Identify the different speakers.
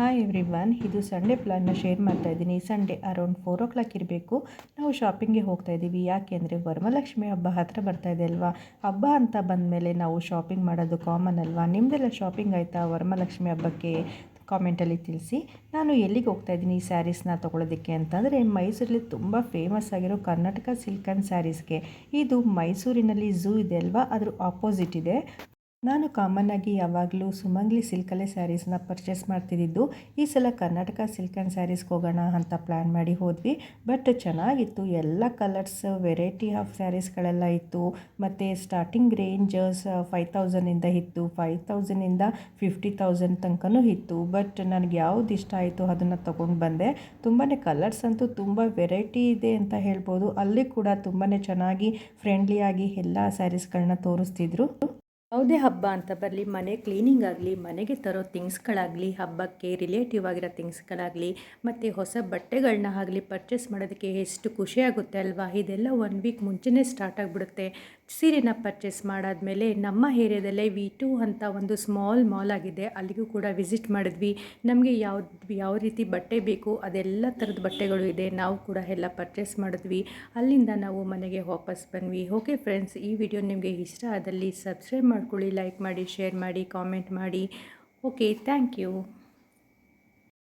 Speaker 1: Hi everyone ಇದು Sunday ಪ್ಲಾನ್ನ share ಮಾಡ್ತಾ ಇದ್ದೀನಿ. Sunday around four o'clock ಇರಬೇಕು. ನಾವು ಶಾಪಿಂಗ್ಗೆ ಹೋಗ್ತಾ ಇದ್ದೀವಿ. ಯಾಕೆ ಅಂದರೆ ವರಮಲಕ್ಷ್ಮಿ ಹಬ್ಬ ಹತ್ತಿರ ಬರ್ತಾ ಇದೆ ಅಲ್ವಾ? ಹಬ್ಬ ಅಂತ ಬಂದಮೇಲೆ ನಾವು ಶಾಪಿಂಗ್ ಮಾಡೋದು ಕಾಮನ್ ಅಲ್ವಾ? ನಿಮ್ಮದೆಲ್ಲ ಶಾಪಿಂಗ್ ಆಯಿತಾ? ವರಮಲಕ್ಷ್ಮಿ ಹಬ್ಬಕ್ಕೆ ಕಾಮೆಂಟಲ್ಲಿ ತಿಳಿಸಿ. ನಾನು ಎಲ್ಲಿಗೆ ಹೋಗ್ತಾ ಇದ್ದೀನಿ ಈ ಸ್ಯಾರೀಸ್ನ ತೊಗೊಳೋದಕ್ಕೆ ಅಂತಂದರೆ ಮೈಸೂರಲ್ಲಿ ತುಂಬ ಫೇಮಸ್ ಆಗಿರೋ ಕರ್ನಾಟಕ ಸಿಲ್ಕನ್ ಸ್ಯಾರೀಸ್ಗೆ ಇದು ಮೈಸೂರಿನಲ್ಲಿ ಝೂ ಇದೆ ಅಲ್ವಾ? ಅದ್ರ ಆಪೋಸಿಟ್ ಇದೆ. ನಾನು ಕಾಮನ್ ಆಗಿ ಯಾವಾಗಲೂ ಸುಮಂಗ್ಲಿ ಸಿಲ್ಕಲ್ಲೇ ಸ್ಯಾರೀಸ್ನ ಪರ್ಚೇಸ್ ಮಾಡ್ತಿದ್ದಿದ್ದು, ಈ ಸಲ ಕರ್ನಾಟಕ ಸಿಲ್ಕ್ ಆ್ಯಂಡ್ ಸ್ಯಾರೀಸ್ಗೆ ಹೋಗೋಣ ಅಂತ ಪ್ಲ್ಯಾನ್ ಮಾಡಿ ಹೋದ್ವಿ. ಬಟ್ ಚೆನ್ನಾಗಿತ್ತು. ಎಲ್ಲ ಕಲರ್ಸ್, ವೆರೈಟಿ ಆಫ್ ಸ್ಯಾರೀಸ್ಗಳೆಲ್ಲ ಇತ್ತು. ಮತ್ತು ಸ್ಟಾರ್ಟಿಂಗ್ ರೇಂಜಸ್ ಫೈವ್ ತೌಸಂಡಿಂದ ಇತ್ತು. ಫೈವ್ ತೌಸಂಡಿಂದ ಫಿಫ್ಟಿ ತೌಸಂಡ್ ತನಕನೂ ಇತ್ತು. ಬಟ್ ನನಗೆ ಯಾವ್ದು ಇಷ್ಟ ಆಯಿತು ಅದನ್ನು ತೊಗೊಂಡು ಬಂದೆ. ತುಂಬಾ ಕಲರ್ಸ್ ಅಂತೂ ತುಂಬ ವೆರೈಟಿ ಇದೆ ಅಂತ ಹೇಳ್ಬೋದು. ಅಲ್ಲಿ ಕೂಡ ತುಂಬಾ ಚೆನ್ನಾಗಿ, ಫ್ರೆಂಡ್ಲಿಯಾಗಿ ಎಲ್ಲ ಸ್ಯಾರೀಸ್ಗಳನ್ನ ತೋರಿಸ್ತಿದ್ರು. ಯಾವುದೇ ಹಬ್ಬ ಅಂತ ಬರಲಿ, ಮನೆ ಕ್ಲೀನಿಂಗ್ ಆಗಲಿ, ಮನೆಗೆ ತರೋ ಥಿಂಗ್ಸ್ಗಳಾಗಲಿ ಹಬ್ಬಕ್ಕೆ ರಿಲೇಟಿವ್ ಆಗಿರೋ ಥಿಂಗ್ಸ್ಗಳಾಗಲಿ ಮತ್ತು ಹೊಸ ಬಟ್ಟೆಗಳನ್ನ ಆಗಲಿ ಪರ್ಚೇಸ್ ಮಾಡೋದಕ್ಕೆ ಎಷ್ಟು ಖುಷಿಯಾಗುತ್ತೆ ಅಲ್ವಾ? ಇದೆಲ್ಲ ಒನ್ ವೀಕ್ ಮುಂಚೆನೇ ಸ್ಟಾರ್ಟ್ ಆಗಿಬಿಡುತ್ತೆ. ಸೀರೆನ ಪರ್ಚೇಸ್ ಮಾಡಾದಮೇಲೆ ನಮ್ಮ ಏರಿಯಾದಲ್ಲೇ ವಿ ಟು ಅಂತ ಒಂದು ಸ್ಮಾಲ್ ಮಾಲ್ ಆಗಿದೆ. ಅಲ್ಲಿಗೂ ಕೂಡ ವಿಸಿಟ್ ಮಾಡಿದ್ವಿ. ನಮಗೆ ಯಾವ್ದು, ಯಾವ ರೀತಿ ಬಟ್ಟೆ ಬೇಕು, ಅದೆಲ್ಲ ಥರದ ಬಟ್ಟೆಗಳು ಇದೆ. ನಾವು ಕೂಡ ಎಲ್ಲ ಪರ್ಚೇಸ್ ಮಾಡಿದ್ವಿ. ಅಲ್ಲಿಂದ ನಾವು ಮನೆಗೆ ವಾಪಸ್ ಬಂದ್ವಿ. ಓಕೆ ಫ್ರೆಂಡ್ಸ್ ಈ ವಿಡಿಯೋ ನಿಮಗೆ ಇಷ್ಟ ಆದಲ್ಲಿ ಸಬ್ಸ್ಕ್ರೈಬ್ ಮಾಡ್ಕೊಳ್ಳಿ ಲೈಕ್ ಮಾಡಿ ಶೇರ್ ಮಾಡಿ ಕಾಮೆಂಟ್ ಮಾಡಿ. Okay thank you